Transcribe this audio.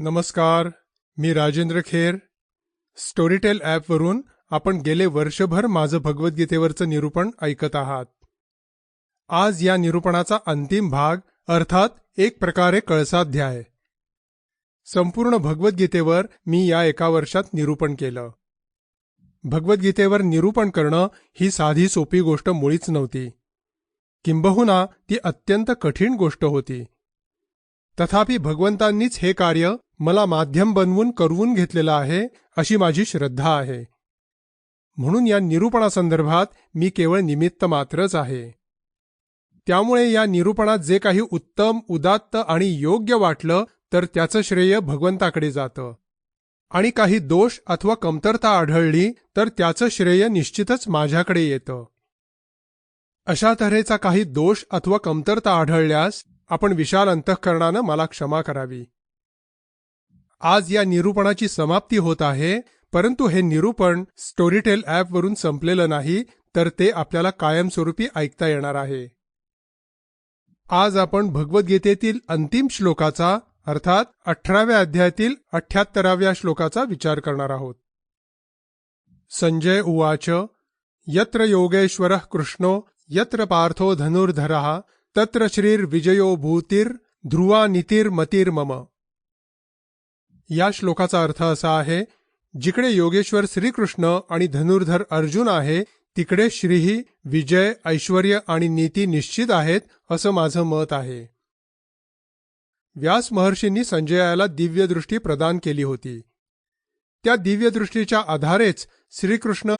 नमस्कार मी राजेंद्र खेर. स्टोरीटेल ॲपवरून आपण गेले वर्षभर माझं भगवद्गीतेवरचं निरूपण ऐकत आहात. आज या निरूपणाचा अंतिम भाग अर्थात एक प्रकारे कळसाध्याय. संपूर्ण भगवद्गीतेवर मी या एका वर्षात निरूपण केलं. भगवद्गीतेवर निरूपण करणं ही साधी सोपी गोष्ट मुळीच नव्हती. किंबहुना ती अत्यंत कठीण गोष्ट होती. तथापि भगवंतांनीच हे कार्य मला माध्यम बनवून करवून घेतलेलं आहे अशी माझी श्रद्धा आहे. म्हणून या निरूपणासंदर्भात मी केवळ निमित्त मात्रच आहे. त्यामुळे या निरूपणात जे काही उत्तम उदात्त आणि योग्य वाटलं तर त्याचं श्रेय भगवंताकडे जातं. आणि काही दोष अथवा कमतरता आढळली तर त्याचं श्रेय निश्चितच माझ्याकडे येतं. अशा तऱ्हेचा काही दोष अथवा कमतरता आढळल्यास आपण विशाल अंतःकरणानं मला क्षमा करावी. आज या निरूपणाची समाप्ती होत आहे परंतु हे निरूपण स्टोरीटेल ॲपवरून संपलेलं नाही तर ते आपल्याला कायमस्वरूपी ऐकता येणार आहे. आज आपण भगवद्गीतेतील अंतिम श्लोकाचा अर्थात अठराव्या अध्यायातील अठ्याहत्तराव्या श्लोकाचा विचार करणार आहोत. संजय उवाच यत्र योगेश्वर कृष्णो यत्र पार्थो धनुर्धरः तत्र श्रीर्विजयो भूतीर ध्रुवा मम या श्लोकाचा अर्थ असा आहे जिकडे योगेश्वर श्रीकृष्ण आणि धनुर्धर अर्जुन आहे तिकडे श्रीही विजय ऐश्वर आणि नीती निश्चित आहेत असं माझं मत आहे. व्यास महर्षींनी संजयाला दिव्यदृष्टी प्रदान केली होती. त्या दिव्यदृष्टीच्या आधारेच श्रीकृष्ण